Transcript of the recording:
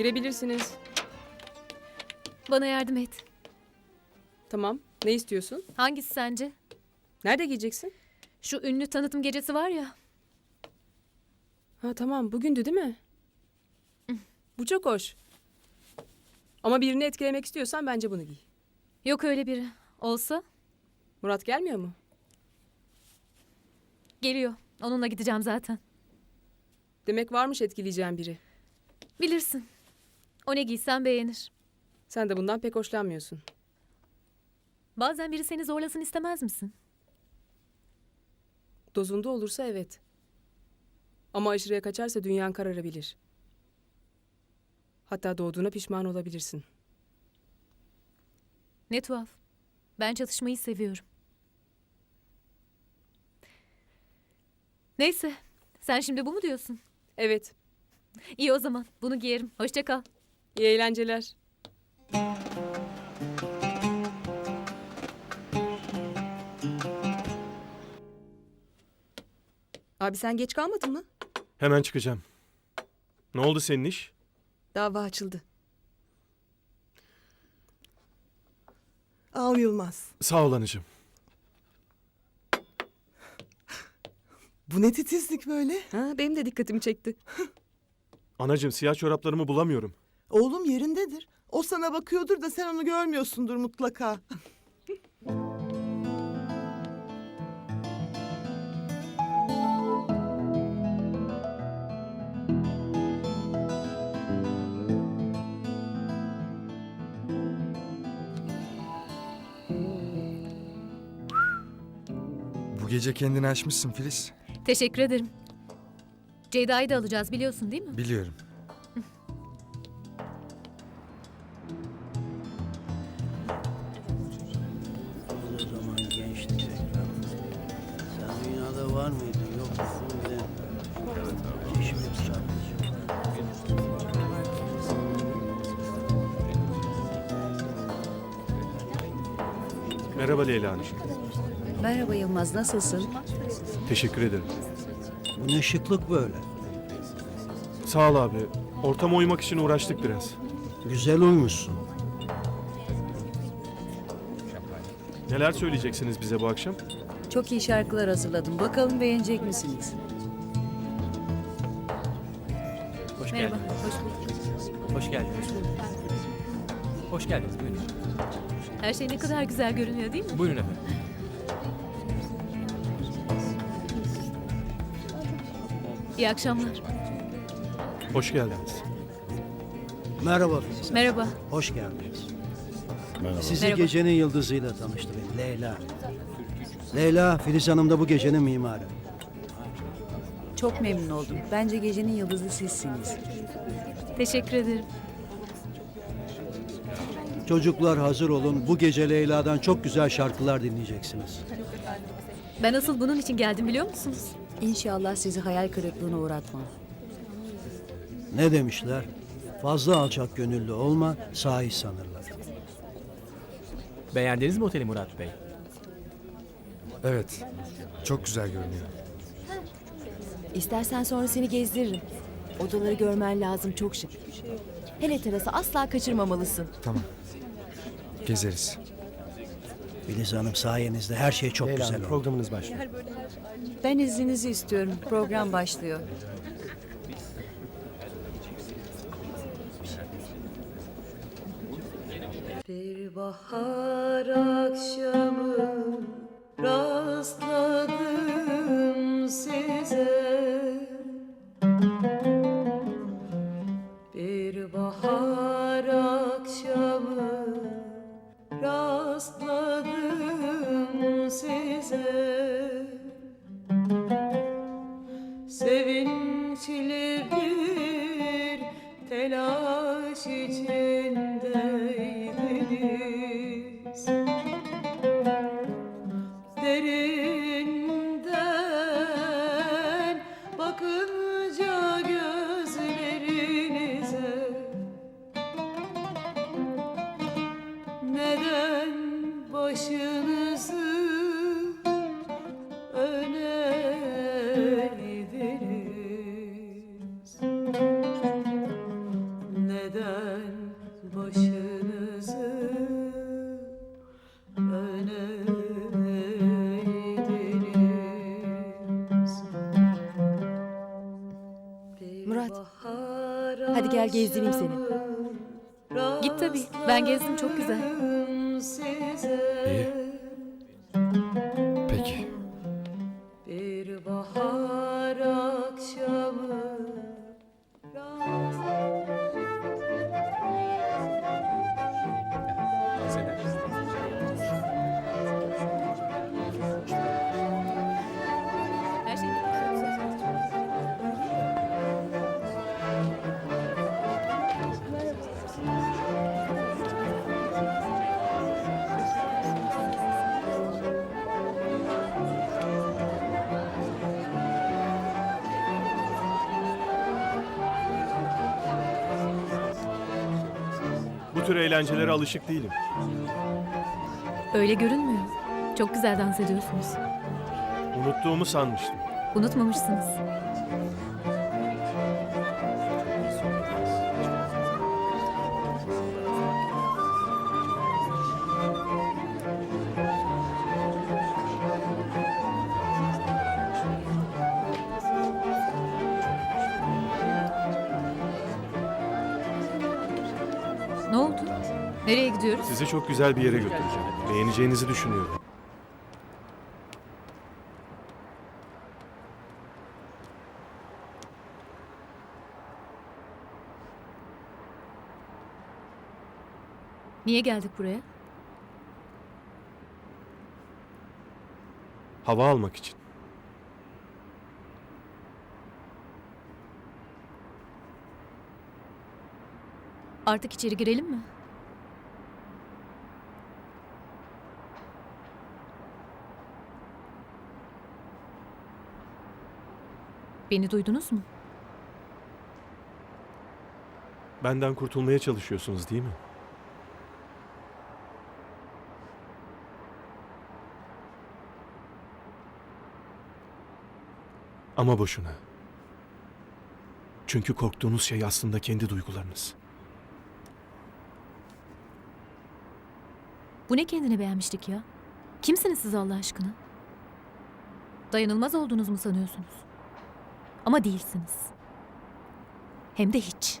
Girebilirsiniz. Bana yardım et. Tamam. Ne istiyorsun? Hangisi sence? Nerede giyeceksin? Şu ünlü tanıtım gecesi var ya. Ha tamam. Bugündü değil mi? Bu çok hoş. Ama birini etkilemek istiyorsan bence bunu giy. Yok öyle biri. Olsa Murat gelmiyor mu? geliyor. Onunla gideceğim zaten. Demek varmış etkileyeceğin biri. Bilirsin. O ne giysen beğenir. Sen de bundan pek hoşlanmıyorsun. Bazen biri seni zorlasın istemez misin? Dozunda olursa evet. Ama aşırıya kaçarsa dünyan kararabilir. Hatta doğduğuna pişman olabilirsin. Ne tuhaf. Ben çatışmayı seviyorum. Neyse. Sen şimdi bu mu diyorsun? Evet. İyi o zaman. Bunu giyerim. Hoşça kal. İyi eğlenceler. Abi sen geç kalmadın mı? Hemen çıkacağım. Ne oldu senin iş? Dava açıldı. Al Yılmaz. Sağ ol anacığım. Bu ne titizlik böyle? Ha, benim de dikkatimi çekti. Anacığım siyah çoraplarımı bulamıyorum. Oğlum yerindedir. O sana bakıyordur da sen onu görmüyorsundur mutlaka. Bu gece kendini aşmışsın Filiz. Teşekkür ederim. Ceyda'yı da alacağız biliyorsun değil mi? Biliyorum. Var mıydın yok çarpıcı. Merhaba Leyla Hanım. Merhaba Yılmaz, nasılsın? Teşekkür ederim. Bu ne şıklık böyle. Sağ ol abi. Ortama uymak için uğraştık biraz. Güzel uymuşsun. Neler söyleyeceksiniz bize bu akşam? Çok iyi şarkılar hazırladım. Bakalım beğenecek misiniz? Hoş Merhaba. geldiniz. Hoş bulduk. Hoş geldiniz. Hoş geldiniz. Buyurun. Her şey ne kadar güzel görünüyor değil mi? Buyurun efendim. İyi akşamlar. Hoş geldiniz. Merhaba Filiz. Merhaba. Hoş geldiniz. Sizi Merhaba. gecenin yıldızıyla tanıştırayım. Leyla. Leyla, Filiz Hanım da bu gecenin mimarı. Çok memnun oldum. Bence gecenin yıldızı sizsiniz. Teşekkür ederim. Çocuklar hazır olun. Bu gece Leyla'dan çok güzel şarkılar dinleyeceksiniz. Ben asıl bunun için geldim biliyor musunuz? İnşallah sizi hayal kırıklığına uğratmam. Ne demişler? Fazla alçak gönüllü olma, sahi sanırlar. Beğendiniz mi oteli Murat Bey? Evet. Çok güzel görünüyor. İstersen sonra seni gezdiririm. Odaları görmen lazım çok şık. Hele terası asla kaçırmamalısın. Tamam. Gezeriz. Filiz Hanım sayenizde her şey çok güzel oldu. Programınız başlıyor. Ben izninizi istiyorum. Program başlıyor. Bir bahar akşamı rastladım size. Bir bahar akşamı rastladım size Murat. Hadi gel gezdireyim seni. Git tabii. Ben gezdim çok güzel. Bu tür eğlencelere alışık değilim. Öyle görünmüyor. Çok güzel dans ediyorsunuz. Unuttuğumu sanmıştım. Unutmamışsınız. Nereye gidiyoruz? Sizi çok güzel bir yere götüreceğim. Beğeneceğinizi düşünüyorum. Niye geldik buraya? Hava almak için. Artık içeri girelim mi? Beni duydunuz mu? Benden kurtulmaya çalışıyorsunuz değil mi? Ama boşuna. Çünkü korktuğunuz şey aslında kendi duygularınız. Bu ne kendine beğenmişlik ya? Kimsiniz siz Allah aşkına? Dayanılmaz olduğunuz mu sanıyorsunuz? Ama değilsiniz. Hem de hiç.